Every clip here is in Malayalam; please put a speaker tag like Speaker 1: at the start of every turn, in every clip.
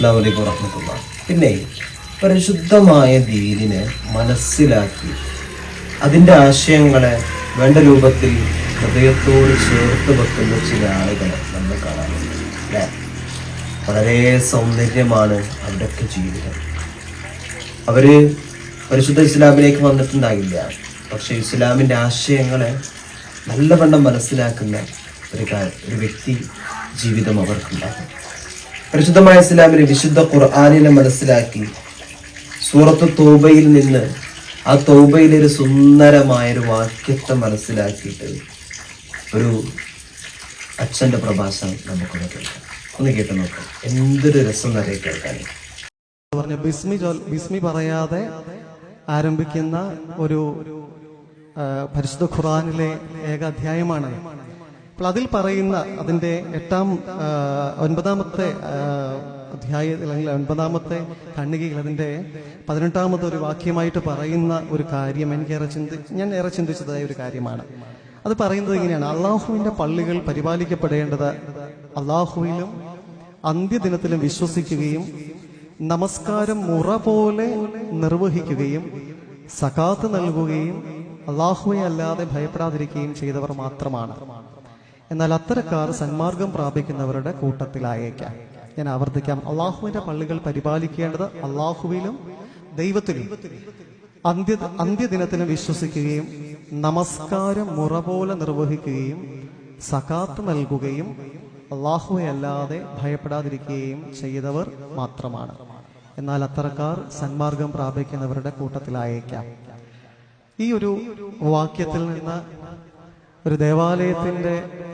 Speaker 1: അസ്സാം വലൈക്കും വറഹമത്തുള്ള പിന്നെ പരിശുദ്ധമായ ദീനിനെ മനസ്സിലാക്കി അതിന്റെ ആശയങ്ങളെ വേണ്ട രൂപത്തിൽ ഹൃദയത്തോട് ചേർത്ത് വെക്കുന്ന ചില ആളുകളെ നമ്മൾ കാണാറുണ്ട്. അല്ലേ? വളരെ സൗന്ദര്യമാണ് അവരുടെയൊക്കെ ജീവിതം. അവർ പരിശുദ്ധ ഇസ്ലാമിലേക്ക് വന്നിട്ടുണ്ടാകില്ല. പക്ഷെ ഇസ്ലാമിന്റെ ആശയങ്ങളെ നല്ലവണ്ണം മനസ്സിലാക്കുന്ന ഒരു ഒരു വ്യക്തി ജീവിതം അവർക്കുണ്ടാകും. പരിശുദ്ധമായ ഇസ്ലാമിനെ വിശുദ്ധ ഖുർആാനിനെ മനസ്സിലാക്കി. സൂറത്ത് തോബയിൽ നിന്ന് ആ തോബയിലെ ഒരു സുന്ദരമായ ഒരു വാക്യത്തെ മനസ്സിലാക്കിയിട്ട് ഒരു അച്ഛന്റെ പ്രഭാഷണം നമുക്കൊന്ന് കേൾക്കാം. ഒന്ന് കേട്ട് നോക്കാം. എന്തൊരു രസം നിറയെ കേൾക്കാൻ
Speaker 2: പറഞ്ഞ ബിസ്മി ബിസ്മി പറയാതെ ആരംഭിക്കുന്ന ഒരു പരിശുദ്ധ ഖുറാനിലെ ഏക അധ്യായമാണ് അപ്പോൾ അതിൽ പറയുന്ന അതിന്റെ എട്ടാം ഒൻപതാമത്തെ അധ്യായത്തിൽ അല്ലെങ്കിൽ ഒൻപതാമത്തെ കണ്ണികയിൽ അതിന്റെ പതിനെട്ടാമത്തെ ഒരു വാക്യമായിട്ട് പറയുന്ന ഒരു കാര്യം എനിക്ക് ഏറെ ചിന്തി ഞാൻ ഏറെ ചിന്തിച്ചതായ ഒരു കാര്യമാണ്. അത് പറയുന്നത് ഇങ്ങനെയാണ്. അള്ളാഹുവിന്റെ പള്ളികൾ പരിപാലിക്കപ്പെടേണ്ടത് അള്ളാഹുവിലും അന്ത്യദിനത്തിലും വിശ്വസിക്കുകയും നമസ്കാരം മുറ പോലെ നിർവഹിക്കുകയും സകാത്ത് നൽകുകയും അള്ളാഹുവെ അല്ലാതെ ഭയപ്പെടാതിരിക്കുകയും ചെയ്തവർ മാത്രമാണ്. എന്നാൽ അത്തരക്കാർ സന്മാർഗം പ്രാപിക്കുന്നവരുടെ കൂട്ടത്തിലായേക്കാം. ഞാൻ ആവർത്തിക്കാം. അള്ളാഹുവിന്റെ പള്ളികൾ പരിപാലിക്കേണ്ടത് അള്ളാഹുവിലും ദൈവത്തിലും. അന്ത്യ അന്ത്യദിനത്തിലും വിശ്വസിക്കുകയും നമസ്കാരം മുറ പോലെ നിർവഹിക്കുകയും സകാത്ത് നൽകുകയും അള്ളാഹുവെ അല്ലാതെ ഭയപ്പെടാതിരിക്കുകയും ചെയ്തവർ മാത്രമാണ്. എന്നാൽ അത്തരക്കാർ സന്മാർഗം പ്രാപിക്കുന്നവരുടെ കൂട്ടത്തിലായേക്കാം. ഈ ഒരു വാക്യത്തിൽ നിന്ന് ഒരു ദേവാലയത്തിന്റെ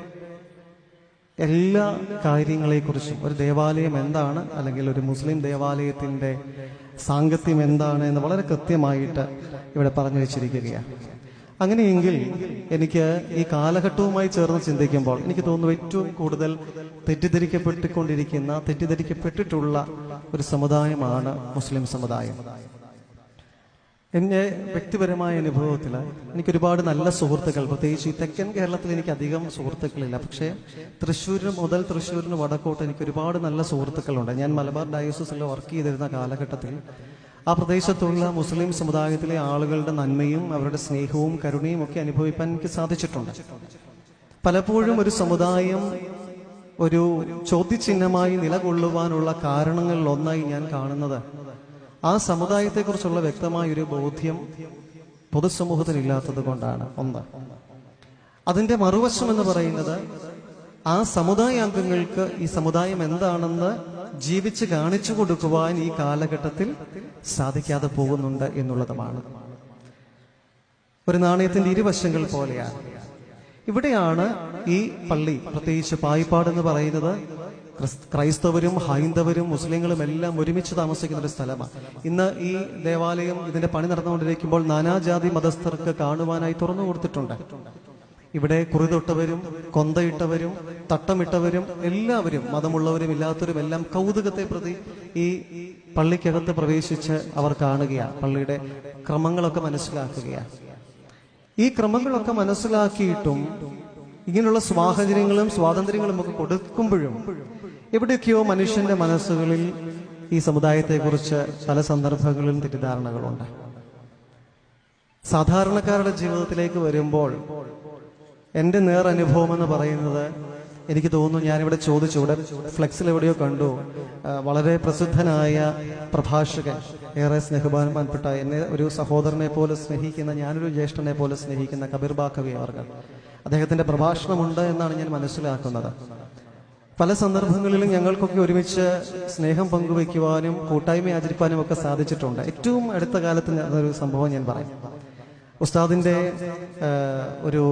Speaker 2: എല്ലാ കാര്യങ്ങളെക്കുറിച്ചും ഒരു ദേവാലയം എന്താണ് അല്ലെങ്കിൽ ഒരു മുസ്ലിം ദേവാലയത്തിന്റെ സാങ്കത്യം എന്താണ് എന്ന് വളരെ കൃത്യമായിട്ട് ഇവിടെ പറഞ്ഞു വെച്ചിരിക്കുകയാണ്. അങ്ങനെയെങ്കിൽ എനിക്ക് ഈ കാലഘട്ടവുമായി ചേർന്ന് ചിന്തിക്കുമ്പോൾ എനിക്ക് തോന്നുന്നു ഏറ്റവും കൂടുതൽ തെറ്റിദ്ധരിക്കപ്പെട്ടുകൊണ്ടിരിക്കുന്ന തെറ്റിദ്ധരിക്കപ്പെട്ടിട്ടുള്ള ഒരു സമുദായമാണ് മുസ്ലിം സമുദായം. എന്റെ വ്യക്തിപരമായ അനുഭവത്തിൽ എനിക്ക് ഒരുപാട് നല്ല സുഹൃത്തുക്കൾ പ്രത്യേകിച്ച് ഈ തെക്കൻ കേരളത്തിൽ എനിക്ക് അധികം സുഹൃത്തുക്കളില്ല. പക്ഷേ തൃശ്ശൂരിന് മുതൽ തൃശ്ശൂരിന് വടക്കോട്ട് എനിക്ക് ഒരുപാട് നല്ല സുഹൃത്തുക്കളുണ്ട്. ഞാൻ മലബാർ ഡയോസിസിൽ വർക്ക് ചെയ്തിരുന്ന കാലഘട്ടത്തിൽ ആ പ്രദേശത്തുള്ള മുസ്ലിം സമുദായത്തിലെ ആളുകളുടെ നന്മയും അവരുടെ സ്നേഹവും കരുണയും ഒക്കെ അനുഭവിക്കാൻ എനിക്ക് സാധിച്ചിട്ടുണ്ട്. പലപ്പോഴും ഒരു സമുദായം ഒരു ചോദ്യചിഹ്നമായി നിലകൊള്ളുവാനുള്ള കാരണങ്ങളിൽ ഒന്നായി ഞാൻ കാണുന്നത് ആ സമുദായത്തെക്കുറിച്ചുള്ള വ്യക്തമായ ഒരു ബോധ്യം പൊതുസമൂഹത്തിന് ഇല്ലാത്തത് കൊണ്ടാണ് ഒന്ന്. അതിന്റെ മറുവശം എന്ന് പറയുന്നത് ആ സമുദായ അംഗങ്ങൾക്ക് ഈ സമുദായം എന്താണെന്ന് ജീവിച്ച് കാണിച്ചു കൊടുക്കുവാൻ ഈ കാലഘട്ടത്തിൽ സാധിക്കാതെ പോകുന്നുണ്ട് എന്നുള്ളതുമാണ്. ഒരു നാണയത്തിന്റെ ഇരുവശങ്ങൾ പോലെയാണ്. ഇവിടെയാണ് ഈ പള്ളി പ്രത്യേകിച്ച് പായിപ്പാട് എന്ന് പറയുന്നത് ക്രൈസ്തവരും ഹൈന്ദവരും മുസ്ലിങ്ങളും എല്ലാം ഒരുമിച്ച് താമസിക്കുന്ന ഒരു സ്ഥലമാണ്. ഇന്ന് ഈ ദേവാലയം ഇതിന്റെ പണി നടന്നുകൊണ്ടിരിക്കുമ്പോൾ നാനാജാതി മതസ്ഥർക്ക് കാണുവാനായി തുറന്നു കൊടുത്തിട്ടുണ്ട്. ഇവിടെ കുറിതൊട്ടവരും കൊന്തയിട്ടവരും തട്ടമിട്ടവരും എല്ലാവരും മതമുള്ളവരും ഇല്ലാത്തവരും എല്ലാം കൗതുകത്തെ പ്രതി ഈ പള്ളിക്കകത്ത് പ്രവേശിച്ച് അവർ കാണുകയാണ്. പള്ളിയുടെ ക്രമങ്ങളൊക്കെ മനസ്സിലാക്കുകയാണ്. ഈ ക്രമങ്ങളൊക്കെ മനസ്സിലാക്കിയിട്ടും ഇങ്ങനെയുള്ള സാഹചര്യങ്ങളും സ്വാതന്ത്ര്യങ്ങളും ഒക്കെ കൊടുക്കുമ്പോഴും എവിടെയൊക്കെയോ മനുഷ്യന്റെ മനസ്സുകളിൽ ഈ സമുദായത്തെക്കുറിച്ച് പല സന്ദർഭങ്ങളിലും തെറ്റിദ്ധാരണകളുണ്ട്. സാധാരണക്കാരുടെ ജീവിതത്തിലേക്ക് വരുമ്പോൾ നേർ അനുഭവം എന്ന് പറയുന്നത് എനിക്ക് തോന്നുന്നു ഞാനിവിടെ ചോദിച്ചു ഇവിടെ ഫ്ലെക്സിൽ എവിടെയോ കണ്ടു. വളരെ പ്രസിദ്ധനായ പ്രഭാഷകൻ ഏറെ സ്നേഹബാൻപ്പെട്ട എന്നെ ഒരു സഹോദരനെ പോലെ സ്നേഹിക്കുന്ന ഞാനൊരു ജ്യേഷ്ഠനെ പോലെ സ്നേഹിക്കുന്ന കബീർ ബാക്കവി അവർ അദ്ദേഹത്തിന്റെ പ്രഭാഷണമുണ്ട് എന്നാണ് ഞാൻ മനസ്സിലാക്കുന്നത്. പല സന്ദർഭങ്ങളിലും ഞങ്ങൾക്കൊക്കെ ഒരുമിച്ച് സ്നേഹം പങ്കുവയ്ക്കുവാനും കൂട്ടായ്മ ആചരിക്കാനും ഒക്കെ സാധിച്ചിട്ടുണ്ട്. ഏറ്റവും അടുത്ത കാലത്ത് ഒരു സംഭവം ഞാൻ പറയാം. ഉസ്താദിന്റെ ഒരു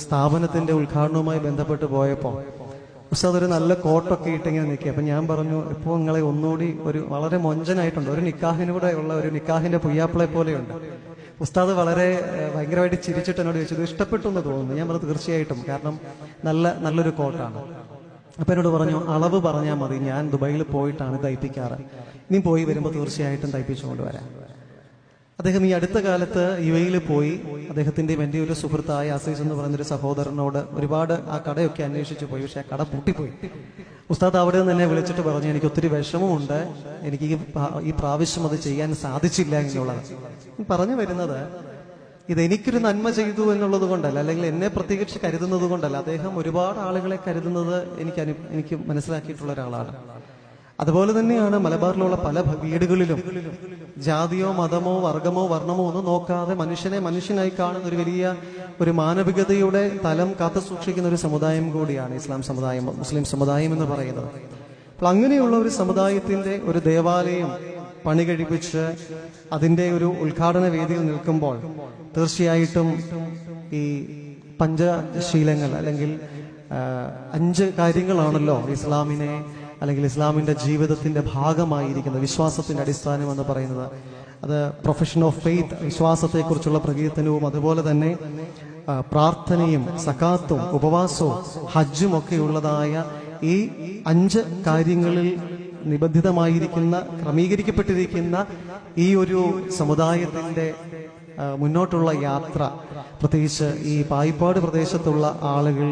Speaker 2: സ്ഥാപനത്തിന്റെ ഉദ്ഘാടനവുമായി ബന്ധപ്പെട്ട് പോയപ്പോൾ ഉസ്താദ് ഒരു നല്ല കോട്ടൊക്കെ ഇട്ടിങ്ങനെ നിൽക്കുക. അപ്പൊ ഞാൻ പറഞ്ഞു ഇപ്പോൾ നിങ്ങളെ ഒന്നുകൂടി ഒരു വളരെ മൊഞ്ചനായിട്ടുണ്ട്. ഒരു നിക്കാഹിനൂടെ ഉള്ള ഒരു നിക്കാഹിന്റെ പുയ്യാപ്പിളെ പോലെയുണ്ട് ഉസ്താദ് വളരെ ഭയങ്കരമായിട്ട് ചിരിച്ചിട്ട് എന്നോട് ചോദിച്ചത് ഇഷ്ടപ്പെട്ടു എന്ന് തോന്നുന്നു. ഞാൻ പറഞ്ഞു തീർച്ചയായിട്ടും കാരണം നല്ല നല്ലൊരു കോട്ടാണ് അപ്പൊ എന്നോട് പറഞ്ഞു അളവ് പറഞ്ഞാൽ മതി ഞാൻ ദുബായിൽ പോയിട്ടാണ് തയ്പ്പിക്കാറ്. ഇനി പോയി വരുമ്പോൾ തീർച്ചയായിട്ടും തയ്പ്പിച്ചുകൊണ്ട് വരാം. അദ്ദേഹം ഈ അടുത്ത കാലത്ത് യു എയിൽ പോയി. അദ്ദേഹത്തിന്റെ എന്റെ ഒരു സുഹൃത്തായ അസീസ് എന്ന് പറയുന്നൊരു സഹോദരനോട് ഒരുപാട് ആ കടയൊക്കെ അന്വേഷിച്ചു പോയി. പക്ഷെ ആ കട പൂട്ടിപ്പോയി. ഉസ്താദ് അവിടെ നിന്ന് എന്നെ വിളിച്ചിട്ട് പറഞ്ഞു എനിക്ക് ഒത്തിരി വിഷമമുണ്ട്. എനിക്ക് ഈ പ്രാവശ്യം അത് ചെയ്യാൻ സാധിച്ചില്ല എന്നുള്ളത്. ഞാൻ പറഞ്ഞു വരുന്നത് ഇതെനിക്കൊരു നന്മ ചെയ്തു എന്നുള്ളത് കൊണ്ടല്ല. അല്ലെങ്കിൽ എന്നെ പ്രത്യേകിച്ച് കരുതുന്നത് കൊണ്ടല്ല. അദ്ദേഹം ഒരുപാട് ആളുകളെ കരുതുന്നത് എനിക്ക് എനിക്ക് മനസ്സിലാക്കിയിട്ടുള്ള ഒരാളാണ്. അതുപോലെ തന്നെയാണ് മലബാറിലുള്ള പല വീടുകളിലും ജാതിയോ മതമോ വർഗമോ വർണമോ ഒന്നും നോക്കാതെ മനുഷ്യനെ മനുഷ്യനായി കാണുന്ന ഒരു വലിയ ഒരു മാനവികതയുടെ തലം കാത്തു സൂക്ഷിക്കുന്ന ഒരു സമുദായം കൂടിയാണ് ഇസ്ലാം സമുദായം മുസ്ലിം സമുദായം എന്ന് പറയുന്നത്. അപ്പോൾ അങ്ങനെയുള്ള ഒരു സമുദായത്തിന്റെ ഒരു ദേവാലയം പണി കഴിപ്പിച്ച് അതിന്റെ ഒരു ഉദ്ഘാടന വേദിയിൽ നിൽക്കുമ്പോൾ തീർച്ചയായിട്ടും ഈ പഞ്ചശീലങ്ങൾ അല്ലെങ്കിൽ അഞ്ച് കാര്യങ്ങളാണല്ലോ ഇസ്ലാമിനെ അല്ലെങ്കിൽ ഇസ്ലാമിന്റെ ജീവിതത്തിന്റെ ഭാഗമായിരിക്കുന്ന വിശ്വാസത്തിന്റെ അടിസ്ഥാനം എന്ന് പറയുന്നത്. അത് പ്രൊഫഷൻ ഓഫ് ഫെയ്ത്ത് വിശ്വാസത്തെക്കുറിച്ചുള്ള പ്രകീർത്തനവും അതുപോലെ തന്നെ പ്രാർത്ഥനയും സക്കാത്തും ഉപവാസവും ഹജ്ജും ഒക്കെ ഉള്ളതായ ഈ അഞ്ച് കാര്യങ്ങളിൽ നിബന്ധിതമായിരിക്കുന്ന ക്രമീകരിക്കപ്പെട്ടിരിക്കുന്ന ഈ ഒരു സമുദായത്തിന്റെ മുന്നോട്ടുള്ള യാത്ര. പ്രത്യേകിച്ച് ഈ പായിപ്പാട് പ്രദേശത്തുള്ള ആളുകൾ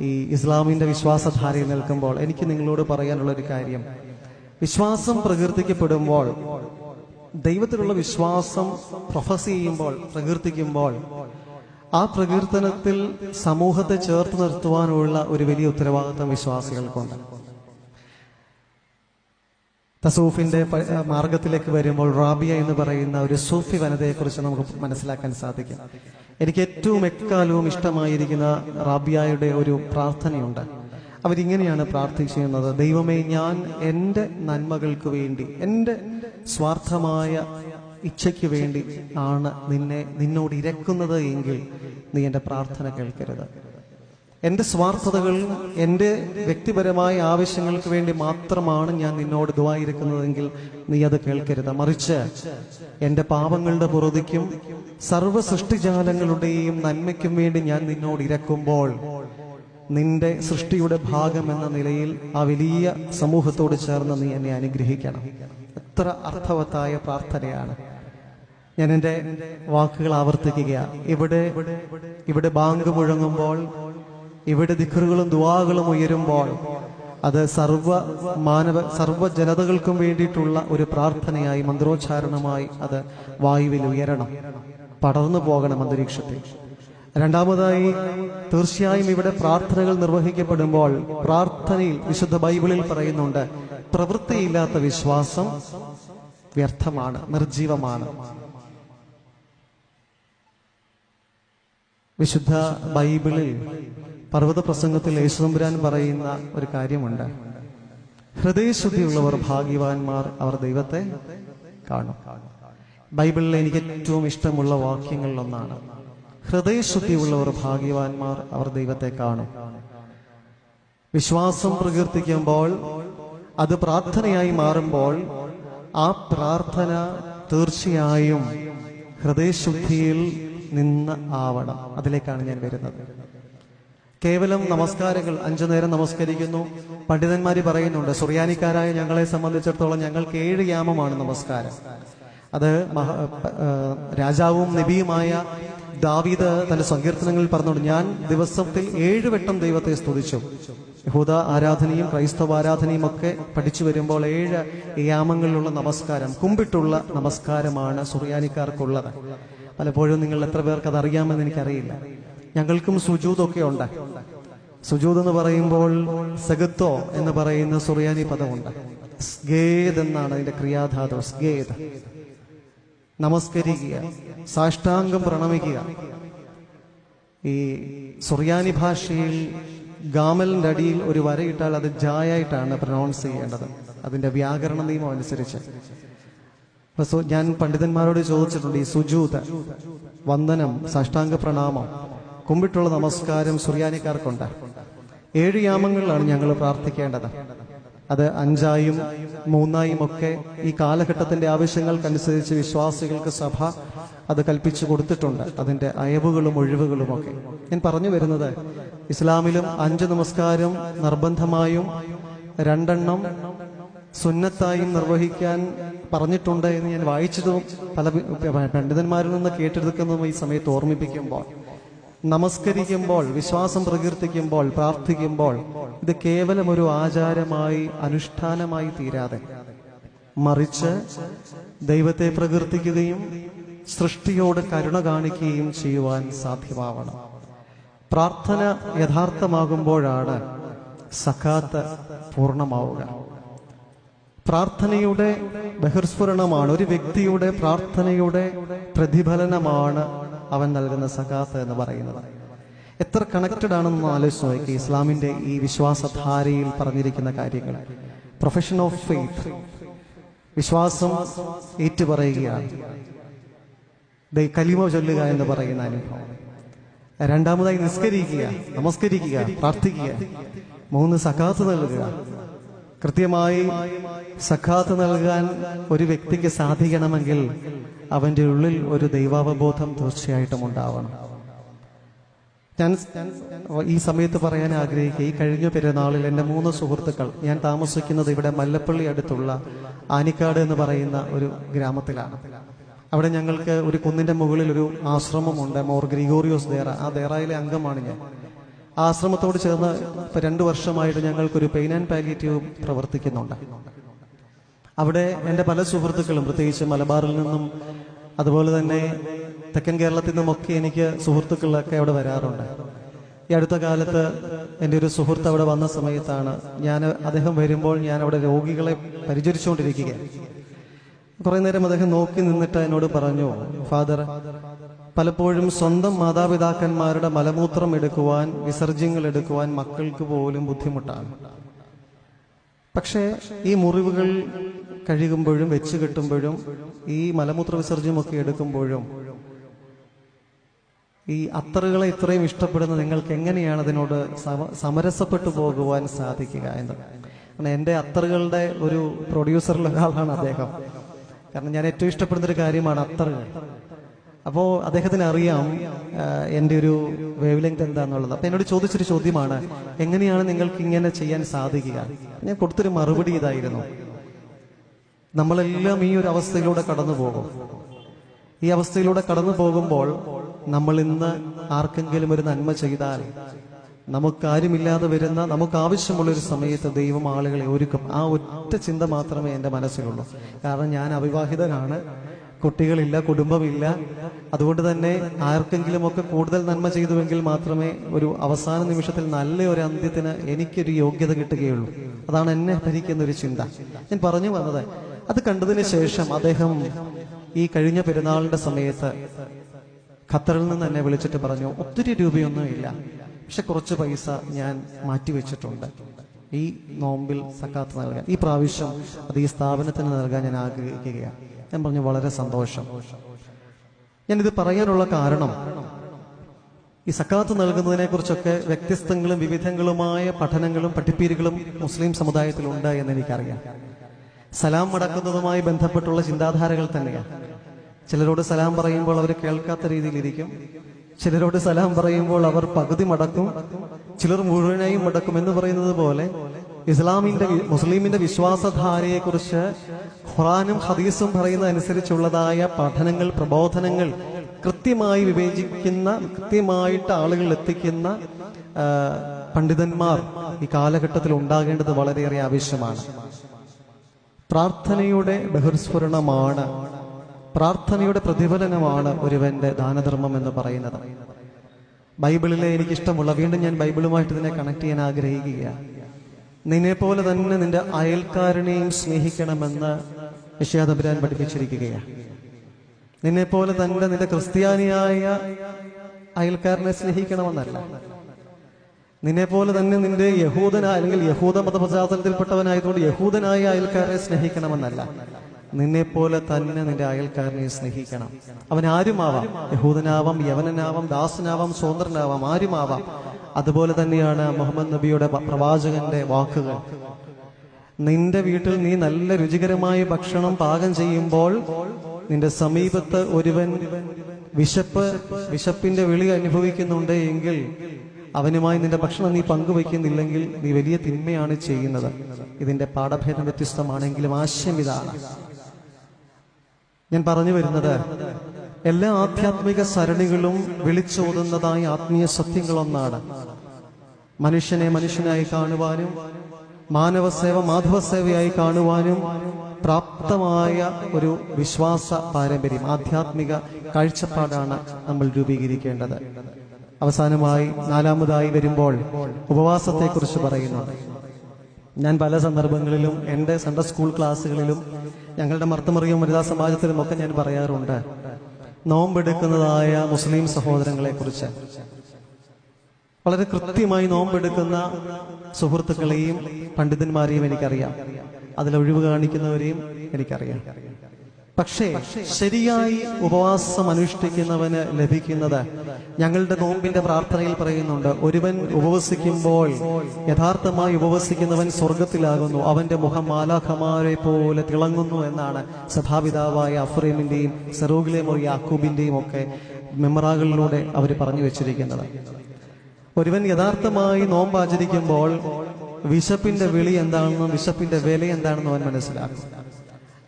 Speaker 2: ഈ ഇസ്ലാമിന്റെ വിശ്വാസധാരയിൽ നിൽക്കുമ്പോൾ എനിക്ക് നിങ്ങളോട് പറയാനുള്ള ഒരു കാര്യം. വിശ്വാസം പ്രകീർത്തിക്കപ്പെടുമ്പോൾ ദൈവത്തിലുള്ള വിശ്വാസം പ്രൊഫസ് ചെയ്യുമ്പോൾ പ്രകീർത്തിക്കുമ്പോൾ ആ പ്രകീർത്തനത്തിൽ സമൂഹത്തെ ചേർത്ത് നിർത്തുവാനുള്ള ഒരു വലിയ ഉത്തരവാദിത്തം വിശ്വാസികൾക്കുണ്ട്. തസൂഫിന്റെ മാർഗത്തിലേക്ക് വരുമ്പോൾ റാബിയ എന്ന് പറയുന്ന ഒരു സൂഫി വനിതയെക്കുറിച്ച് നമുക്ക് മനസ്സിലാക്കാൻ സാധിക്കും. എനിക്ക് ഏറ്റവും എക്കാലവും ഇഷ്ടമായിരിക്കുന്ന റാബിയയുടെ ഒരു പ്രാർത്ഥനയുണ്ട്. അവരിങ്ങനെയാണ് പ്രാർത്ഥിച്ചിരുന്നത്. ദൈവമേ ഞാൻ എന്റെ നന്മകൾക്ക് വേണ്ടി എന്റെ സ്വാർത്ഥമായ ഇച്ഛയ്ക്ക് വേണ്ടി ആണ് നിന്നെ നിന്നോട് ഇരക്കുന്നത് എങ്കിൽ നീ എന്റെ പ്രാർത്ഥന കേൾക്കരുത്. എന്റെ സ്വാർത്ഥതകൾ എന്റെ വ്യക്തിപരമായ ആവശ്യങ്ങൾക്ക് വേണ്ടി മാത്രമാണ് ഞാൻ നിന്നോട് ഇതുവായിരിക്കുന്നതെങ്കിൽ നീ അത് കേൾക്കരുത്. മറിച്ച് എന്റെ പാപങ്ങളുടെ പുറതിക്കും സർവ സൃഷ്ടിജാലങ്ങളുടെയും നന്മയ്ക്കും വേണ്ടി ഞാൻ നിന്നോട് ഇരക്കുമ്പോൾ നിന്റെ സൃഷ്ടിയുടെ ഭാഗം എന്ന നിലയിൽ ആ വലിയ സമൂഹത്തോട് ചേർന്ന് നീ എന്നെ അനുഗ്രഹിക്കണം. എത്ര അർത്ഥവത്തായ പ്രാർത്ഥനയാണ്. ഞാൻ എന്റെ വാക്കുകൾ ആവർത്തിക്കുക ഇവിടെ ഇവിടെ ബാങ്ക് മുഴങ്ങുമ്പോൾ ഇവിടെ ദിക്കറുകളും ദുവാകളും ഉയരുമ്പോൾ അത് സർവ മാനവ സർവ ജനതകൾക്കും വേണ്ടിയിട്ടുള്ള ഒരു പ്രാർത്ഥനയായി മന്ത്രോച്ചാരണമായി അത് വായുവിൽ ഉയരണം പടർന്നു പോകണം അന്തരീക്ഷത്തിൽ. രണ്ടാമതായി തീർച്ചയായും ഇവിടെ പ്രാർത്ഥനകൾ നിർവഹിക്കപ്പെടുമ്പോൾ പ്രാർത്ഥനയിൽ വിശുദ്ധ ബൈബിളിൽ പറയുന്നുണ്ട് പ്രവൃത്തിയില്ലാത്ത വിശ്വാസം വ്യർത്ഥമാണ് നിർജീവമാണ് വിശുദ്ധ ബൈബിളിൽ പർവത പ്രസംഗത്തിൽ യേശുദമ്പുരാൻ പറയുന്ന ഒരു കാര്യമുണ്ട്. ഹൃദയശുദ്ധിയുള്ളവർ ഭാഗ്യവാന്മാർ അവർ ദൈവത്തെ കാണും. ബൈബിളിലെ എനിക്ക് ഏറ്റവും ഇഷ്ടമുള്ള വാക്യങ്ങളിൽ ഒന്നാണ് ഹൃദയശുദ്ധിയുള്ളവർ ഭാഗ്യവാന്മാർ അവർ ദൈവത്തെ കാണും. വിശ്വാസം പ്രകീർത്തിക്കുമ്പോൾ അത് പ്രാർത്ഥനയായി മാറുമ്പോൾ ആ പ്രാർത്ഥന തീർച്ചയായും ഹൃദയശുദ്ധിയിൽ നിന്ന് ആവണം. അതിലേക്കാണ് ഞാൻ വരുന്നത്. കേവലം നമസ്കാരങ്ങൾ അഞ്ചു നേരം നമസ്കരിക്കുന്നു. പണ്ഡിതന്മാർ പറയുന്നുണ്ട് സുറിയാനിക്കാരായ ഞങ്ങളെ സംബന്ധിച്ചിടത്തോളം ഞങ്ങൾക്ക് ഏഴ് യാമമാണ് നമസ്കാരം. അത് രാജാവും നബിയുമായ ദാവീദ് തന്റെ സങ്കീർത്തനങ്ങളിൽ പറഞ്ഞുകൊണ്ട് ഞാൻ ദിവസത്തിൽ ഏഴ് വട്ടം ദൈവത്തെ സ്തുതിച്ചു. യഹൂദ ആരാധനയും ക്രൈസ്തവ ആരാധനയും ഒക്കെ പഠിച്ചു വരുമ്പോൾ ഏഴ് യാമങ്ങളിലുള്ള നമസ്കാരം കുമ്പിട്ടുള്ള നമസ്കാരമാണ് സുറിയാനിക്കാർക്കുള്ളത്. പലപ്പോഴും നിങ്ങൾ എത്ര പേർക്ക് അത് അറിയാമെന്ന് എനിക്കറിയില്ല. ഞങ്ങൾക്കും സുജൂതൊക്കെ ഉണ്ട്. സുജൂദ് എന്ന് പറയുമ്പോൾ സഗത്തോ എന്ന് പറയുന്ന സുറിയാനി പദമുണ്ട്. സ്ഗേദ് എന്നാണ് അതിന്റെ ക്രിയാധാതു സ്ഗേദ്. നമസ്കരിക്കുക സാഷ്ടാംഗം പ്രണമിക്കുക. ഈ സുറിയാനി ഭാഷയിൽ ഗാമലിന്റെ അടിയിൽ ഒരു വരയിട്ടാൽ അത് ജായായിട്ടാണ് പ്രൊനൗൺസ് ചെയ്യേണ്ടത്. അതിന്റെ വ്യാകരണ നിയമം അനുസരിച്ച്. ഞാൻ പണ്ഡിതന്മാരോട് ചോദിച്ചിട്ടുണ്ട് ഈ സുജൂത് വന്ദനം സാഷ്ടാംഗ പ്രണാമം. കുമ്പിട്ടുള്ള നമസ്കാരം സുറിയാനിക്കാർക്കുണ്ട്. ഏഴ് യാമങ്ങളിലാണ് ഞങ്ങൾ പ്രാർത്ഥിക്കേണ്ടത്. അത് അഞ്ചായും മൂന്നായും ഒക്കെ ഈ കാലഘട്ടത്തിന്റെ ആവശ്യങ്ങൾക്കനുസരിച്ച് വിശ്വാസികൾക്ക് സഭ അത് കൽപ്പിച്ചു കൊടുത്തിട്ടുണ്ട്. അതിന്റെ അയവുകളും ഒഴിവുകളും ഒക്കെ. ഞാൻ പറഞ്ഞു വരുന്നത് ഇസ്ലാമിലും അഞ്ച് നമസ്കാരം നിർബന്ധമായും രണ്ടെണ്ണം സുന്നത്തായും നിർവഹിക്കാൻ പറഞ്ഞിട്ടുണ്ട് എന്ന് ഞാൻ വായിച്ചതും പല പണ്ഡിതന്മാരിൽ നിന്ന് കേട്ടെടുക്കുന്നതും ഈ സമയത്ത് ഓർമ്മിപ്പിക്കുമ്പോൾ. നമസ്കരിക്കുമ്പോൾ വിശ്വാസം പ്രകീർത്തിക്കുമ്പോൾ പ്രാർത്ഥിക്കുമ്പോൾ ഇത് കേവലം ഒരു ആചാരമായി അനുഷ്ഠാനമായി തീരാതെ മറിച്ച് ദൈവത്തെ പ്രകീർത്തിക്കുകയും സൃഷ്ടിയോട് കരുണ കാണിക്കുകയും ചെയ്യുവാൻ സാധ്യമാവണം. പ്രാർത്ഥന യഥാർത്ഥമാകുമ്പോഴാണ് സഖാത്ത് പൂർണമാവുക. പ്രാർത്ഥനയുടെ ബഹിർസ്ഫുരണമാണ് ഒരു വ്യക്തിയുടെ പ്രാർത്ഥനയുടെ പ്രതിഫലനമാണ് അവൻ നൽകുന്ന സകാത്ത് എന്ന് പറയുന്നത്. എത്ര കണക്റ്റഡ് ആണെന്ന് ആലോചിച്ച് നോക്കി. ഇസ്ലാമിന്റെ ഈ വിശ്വാസധാരയിൽ പറഞ്ഞിരിക്കുന്ന കാര്യങ്ങൾ. പ്രൊഫഷൻ ഓഫ് ഫെയ്ത്ത് വിശ്വാസം ഏറ്റുപറയുകയാണ്. കലിമ ചൊല്ലുക എന്ന് പറയുന്ന അനുഭവം. രണ്ടാമതായി നിസ്കരിക്കുക നമസ്കരിക്കുക പ്രാർത്ഥിക്കുക. മൂന്ന് സകാത്ത് നൽകുക. കൃത്യമായി സക്കാത്ത് നൽകാൻ ഒരു വ്യക്തിക്ക് സാധിക്കണമെങ്കിൽ അവന്റെ ഉള്ളിൽ ഒരു ദൈവാവബോധം തീർച്ചയായിട്ടും ഉണ്ടാവണം. ഞാൻ ഈ സമയത്ത് പറയാൻ ആഗ്രഹിക്കുക ഈ കഴിഞ്ഞ പെരുന്നാളിൽ എന്റെ മൂന്ന് സുഹൃത്തുക്കൾ ഞാൻ താമസിക്കുന്നത് ഇവിടെ മല്ലപ്പള്ളി അടുത്തുള്ള ആനിക്കാട് എന്ന് പറയുന്ന ഒരു ഗ്രാമത്തിലാണ്. അവിടെ ഞങ്ങൾക്ക് ഒരു കുന്നിന്റെ മുകളിൽ ഒരു ആശ്രമമുണ്ട് മോർ ഗ്രിഗോറിയോസ് ദേറ. ആ ദേറയിലെ അംഗമാണ് ഞാൻ. ആശ്രമത്തോട് ചേർന്ന് ഇപ്പൊ രണ്ടു വർഷമായിട്ട് ഞങ്ങൾക്കൊരു പെയിൻ ആൻഡ് പാലിറ്റീവ് പ്രവർത്തിക്കുന്നുണ്ട്. അവിടെ എന്റെ പല സുഹൃത്തുക്കളും പ്രത്യേകിച്ച് മലബാറിൽ നിന്നും അതുപോലെ തന്നെ തെക്കൻ കേരളത്തിൽ നിന്നുമൊക്കെ എനിക്ക് സുഹൃത്തുക്കളൊക്കെ അവിടെ വരാറുണ്ട്. ഈ അടുത്ത കാലത്ത് എന്റെ ഒരു സുഹൃത്ത് അവിടെ വന്ന സമയത്താണ് ഞാൻ അദ്ദേഹം വരുമ്പോൾ ഞാൻ അവിടെ രോഗികളെ പരിചരിച്ചുകൊണ്ടിരിക്കുകയാണ്. കുറേ നേരം അദ്ദേഹം നോക്കി നിന്നിട്ട് എന്നോട് പറഞ്ഞു ഫാദർ പലപ്പോഴും സ്വന്തം മാതാപിതാക്കന്മാരുടെ മലമൂത്രം എടുക്കുവാൻ വിസർജ്യങ്ങൾ എടുക്കുവാൻ മക്കൾക്ക് പോലും ബുദ്ധിമുട്ടാണ്. പക്ഷേ ഈ മുറിവുകൾ കഴുകുമ്പോഴും വെച്ച് കെട്ടുമ്പോഴും ഈ മലമൂത്ര വിസർജ്യമൊക്കെ എടുക്കുമ്പോഴും ഈ അത്തറുകളെ ഇത്രയും ഇഷ്ടപ്പെടുന്ന നിങ്ങൾക്ക് എങ്ങനെയാണ് അതിനോട് സമ- സമരസപ്പെട്ടു പോകുവാൻ സാധിക്കുക എന്ന്? കാരണം എന്റെ അത്തറുകളുടെ ഒരു പ്രൊഡ്യൂസറിൽ ഒരാളാണ് അദ്ദേഹം. കാരണം ഞാൻ ഏറ്റവും ഇഷ്ടപ്പെടുന്ന ഒരു കാര്യമാണ് അത്തറുകൾ. അപ്പോൾ അദ്ദേഹത്തിന് അറിയാം എന്റെ ഒരു വേവ് ലെങ്ത് എന്താണെന്നുള്ളത് അപ്പൊ എന്നോട് ചോദിച്ചൊരു ചോദ്യമാണ് എങ്ങനെയാണ് നിങ്ങൾക്ക് ഇങ്ങനെ ചെയ്യാൻ സാധിക്കുക? ഞാൻ കൊടുത്തൊരു മറുപടി ഇതായിരുന്നു. നമ്മളെല്ലാം ഈ ഒരു അവസ്ഥയിലൂടെ കടന്നു പോകും. ഈ അവസ്ഥയിലൂടെ കടന്നു പോകുമ്പോൾ നമ്മൾ ഇന്ന് ആർക്കെങ്കിലും ഒരു നന്മ ചെയ്താൽ നമുക്കാരുമില്ലാതെ വരുന്ന നമുക്ക് ആവശ്യമുള്ള ഒരു സമയത്ത് ദൈവം ആളുകളെ ഒരുക്കും. ആ ഒറ്റ ചിന്ത മാത്രമേ എന്റെ മനസ്സിലുള്ളൂ. കാരണം ഞാൻ അവിവാഹിതനാണ്. കുട്ടികളില്ല കുടുംബമില്ല. അതുകൊണ്ട് തന്നെ ആർക്കെങ്കിലും ഒക്കെ കൂടുതൽ നന്മ ചെയ്തുവെങ്കിൽ മാത്രമേ ഒരു അവസാന നിമിഷത്തിൽ നല്ല ഒരു അന്ത്യത്തിന് എനിക്കൊരു യോഗ്യത കിട്ടുകയുള്ളൂ. അതാണ് എന്നെ ഭരിക്കുന്ന ഒരു ചിന്ത. ഞാൻ പറഞ്ഞു വന്നത് അത് കണ്ടതിന് ശേഷം അദ്ദേഹം ഈ കഴിഞ്ഞ പെരുന്നാളിന്റെ സമയത്ത് ഖത്തറിൽ നിന്ന് എന്നെ വിളിച്ചിട്ട് പറഞ്ഞു ഒത്തിരി രൂപയൊന്നുമില്ല പക്ഷെ കുറച്ച് പൈസ ഞാൻ മാറ്റിവെച്ചിട്ടുണ്ട് ഈ നോമ്പിൽ സക്കാത്ത് നൽകാൻ ഈ പ്രാവശ്യം അത് ഈ സ്ഥാപനത്തിന് നൽകാൻ ഞാൻ ആഗ്രഹിക്കുകയാണ് ഞാൻ പറഞ്ഞു വളരെ സന്തോഷം. ഞാനിത് പറയാനുള്ള കാരണം ഈ സക്കാത്ത് നൽകുന്നതിനെ കുറിച്ചൊക്കെ വ്യത്യസ്തങ്ങളും വിവിധങ്ങളുമായ പഠനങ്ങളും പഠിപ്പീരുകളും മുസ്ലിം സമുദായത്തിലുണ്ട് എന്ന് എനിക്കറിയാം. സലാം മടക്കുന്നതുമായി ബന്ധപ്പെട്ടുള്ള ചിന്താധാരകൾ തന്നെയാണ് ചിലരോട് സലാം പറയുമ്പോൾ അവർ കേൾക്കാത്ത രീതിയിലിരിക്കും. ചിലരോട് സലാം പറയുമ്പോൾ അവർ പകുതി മടക്കും. ചിലർ മുഴുവനായും മടക്കും എന്ന് പറയുന്നത് പോലെ ഇസ്ലാമിന്റെ മുസ്ലിമിന്റെ വിശ്വാസധാരയെ കുറിച്ച് ഖുറാനും ഹദീസും പറയുന്ന അനുസരിച്ചുള്ളതായ പഠനങ്ങൾ പ്രബോധനങ്ങൾ കൃത്യമായി വിവേചിക്കുന്ന കൃത്യമായിട്ട് ആളുകൾ എത്തിക്കുന്ന പണ്ഡിതന്മാർ ഈ കാലഘട്ടത്തിൽ ഉണ്ടാകേണ്ടത് വളരെയേറെ ആവശ്യമാണ്. പ്രാർത്ഥനയുടെ ബഹിർസ്ഫുരണമാണ് പ്രാർത്ഥനയുടെ പ്രതിഫലനമാണ് ഒരുവന്റെ ദാനധർമ്മം എന്ന് പറയുന്നത്. ബൈബിളിലെ എനിക്കിഷ്ടമുള്ള വീണ്ടും ഞാൻ ബൈബിളുമായിട്ട് ഇതിനെ കണക്ട് ചെയ്യാൻ ആഗ്രഹിക്കുകയാണ് നിന്നെ പോലെ തന്നെ നിന്റെ അയൽക്കാരനെയും സ്നേഹിക്കണമെന്ന് യശാദബിരാൻ പഠിപ്പിച്ചിരിക്കുകയാണ് നിന്നെ പോലെ തന്നെ നിന്റെ ക്രിസ്ത്യാനിയായ അയൽക്കാരനെ സ്നേഹിക്കണമെന്നല്ല. നിന്നെ പോലെ തന്നെ നിന്റെ യഹൂദനായ അല്ലെങ്കിൽ യഹൂദ മത പശ്ചാത്തലത്തിൽപ്പെട്ടവനായതുകൊണ്ട് യഹൂദനായ അയൽക്കാരെ സ്നേഹിക്കണമെന്നല്ല. നിന്നെ പോലെ തന്നെ നിന്റെ അയൽക്കാരനെ സ്നേഹിക്കണം. അവൻ ആരുമാവാം യഹൂദനാവാം യവനനാവാം ദാസനാവാം സ്വതന്ത്രനാവാം ആരുമാവാം? അതുപോലെ തന്നെയാണ് മുഹമ്മദ് നബിയുടെ പ്രവാചകന്റെ വാക്കുകൾ. നിന്റെ വീട്ടിൽ നീ നല്ല രുചികരമായ ഭക്ഷണം പാകം ചെയ്യുമ്പോൾ നിന്റെ സമീപത്ത് ഒരുവൻ വിശപ്പ് വിശപ്പിന്റെ വിളി അനുഭവിക്കുന്നുണ്ട് എങ്കിൽ അവനുമായി നിന്റെ ഭക്ഷണം നീ പങ്കുവയ്ക്കുന്നില്ലെങ്കിൽ നീ വലിയ തിന്മയാണ് ചെയ്യുന്നത്. ഇതിന്റെ പാഠഭേദം വ്യത്യസ്തമാണെങ്കിലും ആശയം ഇതാണ്. ഞാൻ പറഞ്ഞു വരുന്നത് എല്ലാ ആധ്യാത്മിക സരണികളും വിളിച്ചോതുന്നതായ ആത്മീയ സത്യങ്ങളൊന്നാണ്. മനുഷ്യനെ മനുഷ്യനായി കാണുവാനും മാനവ സേവ മാധവ സേവയായി കാണുവാനും പ്രാപ്തമായ ഒരു വിശ്വാസ പാരമ്പര്യം ആധ്യാത്മിക കാഴ്ചപ്പാടാണ് നമ്മൾ രൂപീകരിക്കേണ്ടത്. അവസാനമായി നാലാമതായി വരുമ്പോൾ ഉപവാസത്തെക്കുറിച്ച് പറയുന്നു. ഞാൻ പല സന്ദർഭങ്ങളിലും എന്റെ സൺഡേ സ്കൂൾ ക്ലാസ്സുകളിലും ഞങ്ങളുടെ മർത്തമറിയും വനിതാ സമാജത്തിലും ഒക്കെ ഞാൻ പറയാറുണ്ട്. നോമ്പെടുക്കുന്നതായ മുസ്ലിം സഹോദരങ്ങളെക്കുറിച്ച്. വളരെ കൃത്യമായി നോമ്പെടുക്കുന്ന സുഹൃത്തുക്കളെയും പണ്ഡിതന്മാരെയും എനിക്കറിയാം. അതിൽ ഒഴിവ് കാണിക്കുന്നവരെയും എനിക്കറിയാം. പക്ഷേ ശരിയായി ഉപവാസം അനുഷ്ഠിക്കുന്നവന് ലഭിക്കുന്നത് ഞങ്ങളുടെ നോമ്പിന്റെ പ്രാർത്ഥനയിൽ പറയുന്നുണ്ട് ഒരുവൻ ഉപവസിക്കുമ്പോൾ യഥാർത്ഥമായി ഉപവസിക്കുന്നവൻ സ്വർഗത്തിലാകുന്നു അവന്റെ മുഖം മാലാഖമാരെ പോലെ തിളങ്ങുന്നു എന്നാണ് സഭാപിതാവായ അഫ്രീമിന്റെയും സെറൂഗിലെ മുറി യാക്കൂബിന്റെയും ഒക്കെ മെമ്മറാകളിലൂടെ അവർ പറഞ്ഞു വെച്ചിരിക്കുന്നത്. ഒരുവൻ യഥാർത്ഥമായി നോമ്പ് ആചരിക്കുമ്പോൾ വിശപ്പിന്റെ വിളി എന്താണെന്നും വിശപ്പിന്റെ വില എന്താണെന്നും അവൻ മനസ്സിലാക്കും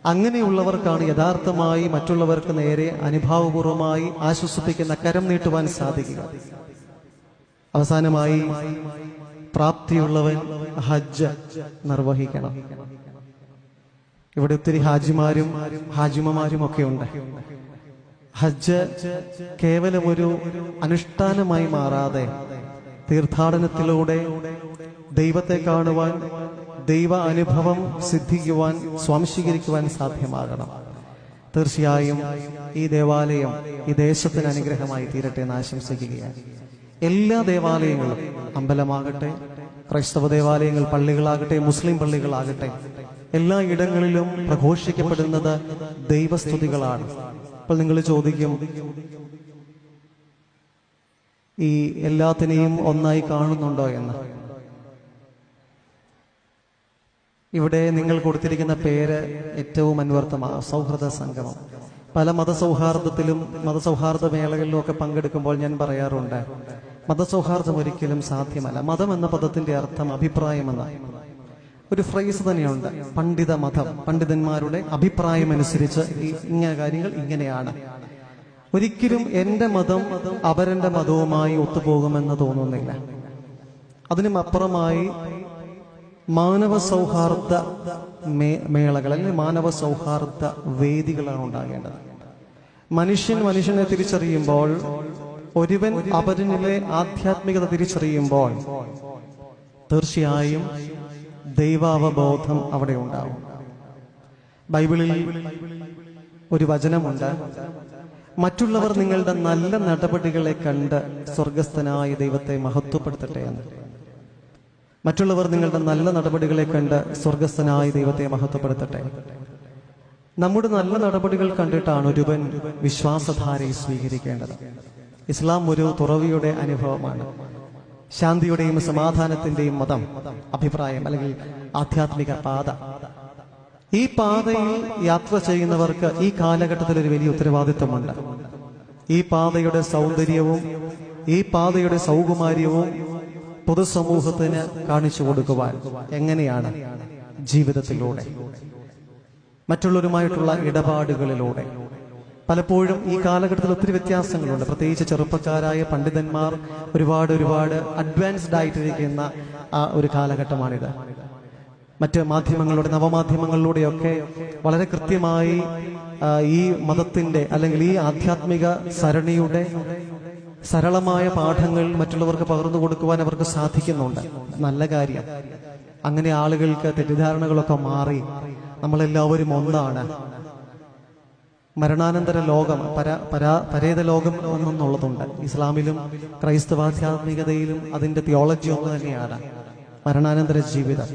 Speaker 2: അങ്ങനെയുള്ളവർക്കാണ് യഥാർത്ഥമായി മറ്റുള്ളവർക്ക് നേരെ അനുഭാവപൂർവമായി ആശ്വസിപ്പിക്കുന്ന കരം നീട്ടുവാൻ സാധിക്കുക. അവസാനമായി പ്രാപ്തിയുള്ളവൻ ഹജ്ജ് നിർവഹിക്കണം. ഇവിടെ ഒത്തിരി ഹാജിമാരും ഹാജിമമാരും ഒക്കെ ഉണ്ട് ഹജ്ജ് കേവലം ഒരു അനുഷ്ഠാനമായി മാറാതെ തീർത്ഥാടനത്തിലൂടെ ദൈവത്തെ കാണുവാൻ ദൈവ അനുഭവം സിദ്ധിക്കുവാൻ സ്വാംശീകരിക്കുവാൻ സാധ്യമാകണം. തീർച്ചയായും ഈ ദേവാലയം ഈ ദേശത്തിന് അനുഗ്രഹമായി തീരട്ടെ എന്ന് ആശംസിക്കുകയാണ്. എല്ലാ ദേവാലയങ്ങളും അമ്പലമാകട്ടെ ക്രൈസ്തവ ദേവാലയങ്ങൾ പള്ളികളാകട്ടെ മുസ്ലിം പള്ളികളാകട്ടെ എല്ലാ ഇടങ്ങളിലും പ്രഘോഷിക്കപ്പെടുന്നത് ദൈവസ്തുതികളാണ്. അപ്പോൾ നിങ്ങൾ ചോദിക്കും ഈ എല്ലാത്തിനെയും ഒന്നായി കാണുന്നുണ്ടോ എന്ന്? ഇവിടെ നിങ്ങൾ കൊടുത്തിരിക്കുന്ന പേര് ഏറ്റവും അന്വർത്ഥമാണ് സൗഹൃദ സംഗമം. പല മതസൗഹാർദ്ദത്തിലും മതസൗഹാർദ്ദ മേളകളിലും ഒക്കെ പങ്കെടുക്കുമ്പോൾ ഞാൻ പറയാറുണ്ട് മതസൗഹാർദ്ദം ഒരിക്കലും സാധ്യമല്ല. മതം എന്ന പദത്തിന്റെ അർത്ഥം അഭിപ്രായമെന്ന. ഒരു ഫ്രേസ് തന്നെയുണ്ട് പണ്ഡിത മതം. പണ്ഡിതന്മാരുടെ അഭിപ്രായം അനുസരിച്ച് ഇങ്ങനെ കാര്യങ്ങൾ ഇങ്ങനെയാണ്. ഒരിക്കലും എന്റെ മതം അവരന്റെ മതവുമായി ഒത്തുപോകുമെന്ന് തോന്നുന്നില്ല. അതിനും അപ്പുറമായി മാനവ സൗഹാർദ്ദ മേളകൾ അല്ലെങ്കിൽ മാനവ സൗഹാർദ്ദ വേദികളാണ് ഉണ്ടാകേണ്ടത്. മനുഷ്യൻ മനുഷ്യനെ തിരിച്ചറിയുമ്പോൾ ഒരുവൻ അവരിലെ ആധ്യാത്മികത തിരിച്ചറിയുമ്പോൾ തീർച്ചയായും ദൈവാവബോധം അവിടെ ഉണ്ടാവും. ബൈബിളിൽ ഒരു വചനമുണ്ട്. മറ്റുള്ളവർ നിങ്ങളുടെ നല്ല നടപടികളെ കണ്ട് സ്വർഗസ്ഥനായ ദൈവത്തെ മഹത്വപ്പെടുത്തട്ടെ എന്ന്. മറ്റുള്ളവർ നിങ്ങളുടെ നല്ല നടപടികളെ കണ്ട് സ്വർഗസ്ഥനായ ദൈവത്തെ മഹത്വപ്പെടുത്തട്ടെ. നമ്മുടെ നല്ല നടപടികൾ കണ്ടിട്ടാണ് ഒരുവൻ വിശ്വാസധാരയെ സ്വീകരിക്കേണ്ടത്. ഇസ്ലാം ഒരു തുറവിയുടെ അനുഭവമാണ്. ശാന്തിയുടെയും സമാധാനത്തിന്റെയും മതം അഭിപ്രായം അല്ലെങ്കിൽ ആധ്യാത്മിക പാത. ഈ പാതയിൽ യാത്ര ചെയ്യുന്നവർക്ക് ഈ കാലഘട്ടത്തിൽ ഒരു വലിയ ഉത്തരവാദിത്വമുണ്ട്. ഈ പാതയുടെ സൗന്ദര്യവും ഈ പാതയുടെ സൗകുമാര്യവും പൊതുസമൂഹത്തിന് കാണിച്ചു കൊടുക്കുവാൻ എങ്ങനെയാണ് ജീവിതത്തിലൂടെ? മറ്റുള്ളവരുമായിട്ടുള്ള ഇടപാടുകളിലൂടെ. പലപ്പോഴും ഈ കാലഘട്ടത്തിൽ ഒത്തിരി വ്യത്യാസങ്ങളുണ്ട്. പ്രത്യേകിച്ച് ചെറുപ്പക്കാരായ പണ്ഡിതന്മാർ ഒരുപാട് ഒരുപാട് അഡ്വാൻസ്ഡ് ആയിട്ടിരിക്കുന്ന ആ ഒരു കാലഘട്ടമാണിത്. മറ്റ് മാധ്യമങ്ങളിലൂടെ നവമാധ്യമങ്ങളിലൂടെയൊക്കെ വളരെ കൃത്യമായി ഈ മതത്തിന്റെ അല്ലെങ്കിൽ ഈ ആധ്യാത്മിക സരണിയുടെ സരളമായ പാഠങ്ങൾ മറ്റുള്ളവർക്ക് പകർന്നു കൊടുക്കുവാൻ അവർക്ക് സാധിക്കുന്നുണ്ട്. നല്ല കാര്യം. അങ്ങനെ ആളുകൾക്ക് തെറ്റിദ്ധാരണകളൊക്കെ മാറി നമ്മളെല്ലാവരും ഒന്നാണ്. മരണാനന്തര ലോകം പര പരാ പരേത ലോകം എന്നുള്ളതുണ്ട് ഇസ്ലാമിലും ക്രൈസ്തവാധ്യാത്മികതയിലും അതിന്റെ തിയോളജി ഒന്ന് തന്നെയാണ്. മരണാനന്തര ജീവിതം.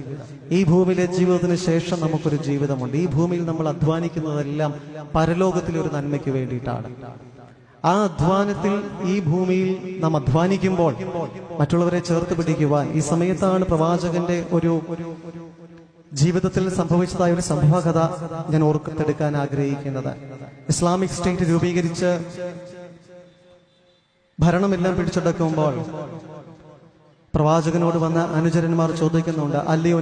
Speaker 2: ഈ ഭൂമിയിലെ ജീവിതത്തിന് ശേഷം നമുക്കൊരു ജീവിതമുണ്ട്. ഈ ഭൂമിയിൽ നമ്മൾ അധ്വാനിക്കുന്നതെല്ലാം പരലോകത്തിലെ ഒരു നന്മയ്ക്ക് വേണ്ടിയിട്ടാണ്. ആ അധ്വാനത്തിൽ ഈ ഭൂമിയിൽ നാം അധ്വാനിക്കുമ്പോൾ മറ്റുള്ളവരെ ചേർത്ത് പിടിക്കുവാൻ ഈ സമയത്താണ് പ്രവാചകന്റെ ഒരു ജീവിതത്തിൽ സംഭവിച്ചതായ ഒരു സംഭവകഥ ഞാൻ ഓർത്തെടുക്കാൻ ആഗ്രഹിക്കുന്നത്. ഇസ്ലാമിക് സ്റ്റേറ്റ് രൂപീകരിച്ച് ഭരണമെല്ലാം പിടിച്ചെടുക്കുമ്പോൾ പ്രവാചകനോട് വന്ന അനുചരന്മാർ ചോദിക്കുന്നുണ്ട് അല്ലയോ